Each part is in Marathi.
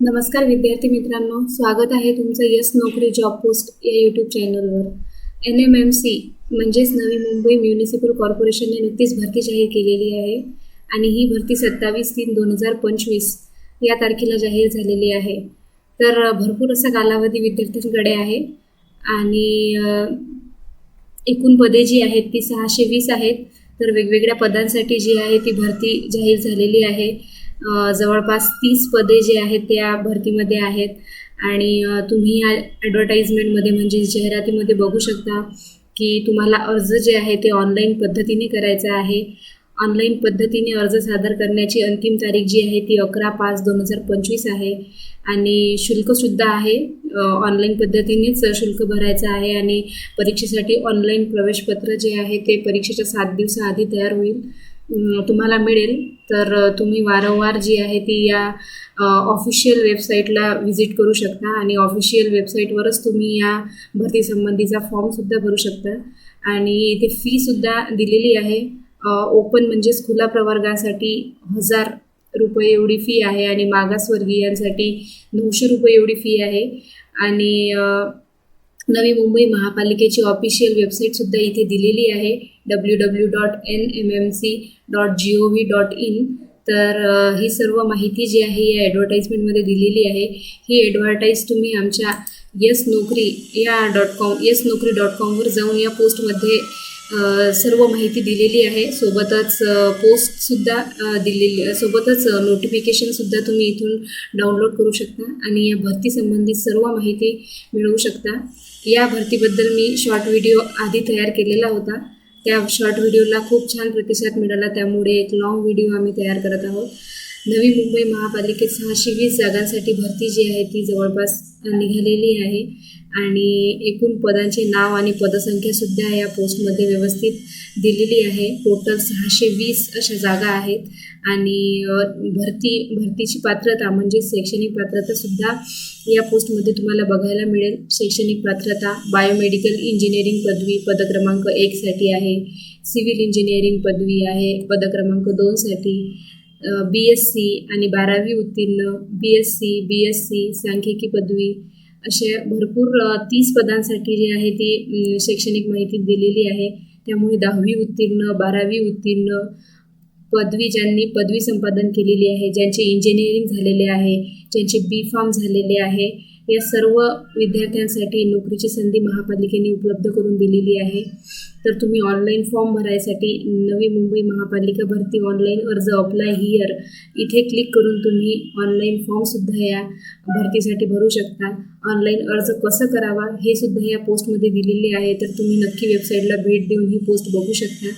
नमस्कार विद्यार्थी मित्रांनो स्वागत आहे तुमचं यस नोकरी जॉब पोस्ट या यूट्यूब चॅनलवर एन एम एम सी म्हणजेच नवी मुंबई म्युनिसिपल कॉर्पोरेशनने नुकतीच भरती जाहीर केलेली आहे आणि ही भरती सत्तावीस तीन दोन हजार पंचवीस या तारखेला जाहीर झालेली आहे. तर भरपूर असा कालावधी विद्यार्थ्यांकडे आहे आणि एकूण पदे जी आहेत ती सहाशे वीस आहेत. तर वेगवेगळ्या पदांसाठी जी आहे ती भरती जाहीर झालेली आहे. जवळपास तीस पदे जी आहेत त्या भरतीमध्ये आहेत. आणि तुम्ही या ॲडव्हर्टाईजमेंटमध्ये म्हणजे जाहिरातीमध्ये बघू शकता की तुम्हाला अर्ज जे आहे ते ऑनलाईन पद्धतीने करायचा आहे. ऑनलाईन पद्धतीने अर्ज सादर करण्याची अंतिम तारीख जी आहे ती अकरा पाच दोन हजार पंचवीस आहे. आणि शुल्कसुद्धा आहे. ऑनलाईन पद्धतीनेच शुल्क भरायचं आहे आणि परीक्षेसाठी ऑनलाईन प्रवेशपत्र जे आहे ते परीक्षेच्या सात दिवसाआधी तयार होईल. तुम्हाला मिळेल. तर तुम्ही वारंवार जी आहे ती या ऑफिशियल वेबसाईटला व्हिजिट करू शकता आणि ऑफिशियल वेबसाईटवरच तुम्ही या भरतीसंबंधीचा फॉर्मसुद्धा भरू शकता. आणि इथे फीसुद्धा दिलेली आहे. ओपन म्हणजेच खुला प्रवर्गासाठी हजार रुपये एवढी फी आहे आणि मागासवर्गीयांसाठी नऊशे रुपये एवढी फी आहे. आणि नवी मुंबई महापालिकेची ऑफिशियल वेबसाईटसुद्धा इथे दिलेली आहे. W W dot N M M C dot G O V dot in तर ही सर्व माहिती जी आहे या ॲडव्हर्टाईजमेंटमध्ये दिलेली आहे. ही ॲडव्हर्टाईज तुम्ही आमच्या येस नोकरी या dot com yes Naukri dot कॉमवर जाऊन या पोस्टमध्ये सर्व माहिती दिलेली आहे. सोबतच पोस्टसुद्धा दिलेली सोबतच नोटिफिकेशनसुद्धा तुम्ही इथून डाउनलोड करू शकता आणि या भरतीसंबंधित सर्व माहिती मिळवू शकता. या भरतीबद्दल मी शॉर्ट व्हिडिओ आधी तयार केलेला होता. त्या शॉर्ट व्हिडिओला खूप छान प्रतिसाद मिळाला. त्यामुळे एक लाँग व्हिडिओ आम्ही तयार करत आहोत. नवी मुंबई महापालिकेत सहाशे वीस जागांसाठी भरती जी आहे ती जवळपास निघालेली आहे. आणि एकूण पदांचे नाव आणि पदसंख्यासुद्धा या पोस्टमध्ये व्यवस्थित दिलेली आहे. टोटल सहाशे वीस अशा जागा आहेत. आणि भरती भरतीची पात्रता म्हणजे शैक्षणिक पात्रतासुद्धा या पोस्टमध्ये तुम्हाला बघायला मिळेल. शैक्षणिक पात्रता बायोमेडिकल इंजिनिअरिंग पदवी पदक्रमांक एकसाठी आहे. सिव्हिल इंजिनिअरिंग पदवी आहे पदक्रमांक दोनसाठी बी एस सी आणि बारावी उत्तीर्ण B S C B S C सांख्यिकी पदवी असे भरपूर तीस पदांसाठी जी आहे ती शैक्षणिक माहिती दिलेली आहे. त्यामुळे दहावी उत्तीर्ण बारावी उत्तीर्ण पदवी ज्यांनी पदवी संपादन केलेली आहे ज्यांचे इंजिनिअरिंग झालेले आहे ज्यांचे बी फार्म झालेले आहे या सर्व विद्यार्थ्यांसाठी नोकरीची संधी महापालिकेने उपलब्ध करून दिलेली आहे. तर तुम्ही ऑनलाईन फॉर्म भरायसाठी नवी मुंबई महापालिका भरती ऑनलाईन अर्ज अप्लाय हिअर इथे क्लिक करून तुम्ही ऑनलाईन फॉर्मसुद्धा या भरतीसाठी भरू शकता. ऑनलाईन अर्ज कसं करावा हे सुद्धा या पोस्टमध्ये दिलेले आहे. तर तुम्ही नक्की वेबसाईटला भेट देऊन ही पोस्ट बघू शकता.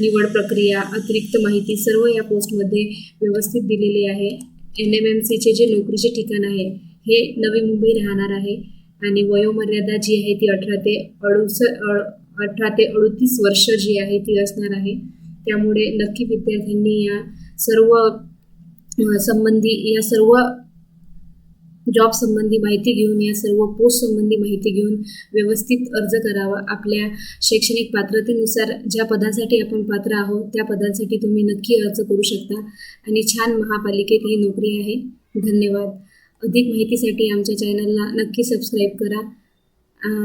निवड प्रक्रिया अतिरिक्त माहिती सर्व या पोस्टमध्ये व्यवस्थित दिलेली आहे. एन एम एम सीचे जे नोकरीचे ठिकाण आहे हे नवी मुंबई राहणार आहे. आणि वयोमर्यादा जी आहे ती अठरा ते अडुस अठरा ते अडतीस वर्ष जी आहे ती असणार आहे. त्यामुळे नक्की विद्यार्थ्यांनी या सर्व संबंधी या सर्व जॉब संबंधी माहिती घेऊन या सर्व पोस्ट संबंधी माहिती घेऊन व्यवस्थित अर्ज करावा. आपल्या शैक्षणिक पात्रतेनुसार ज्या पदासाठी आपण पात्र आहोत त्या पदांसाठी तुम्ही नक्की अर्ज करू शकता. आणि छान महापालिकेत ही नोकरी आहे. धन्यवाद. अधिक माहितीसाठी आमच्या चॅनलला नक्की सबस्क्राईब करा.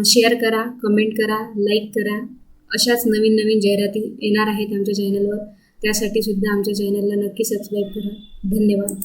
शेअर करा कमेंट करा लाईक करा. अशाच नवीन नवीन जाहिराती येणार आहेत आमच्या चॅनलवर त्यासाठी सुद्धा आमच्या चॅनलला नक्की सबस्क्राईब करा. धन्यवाद.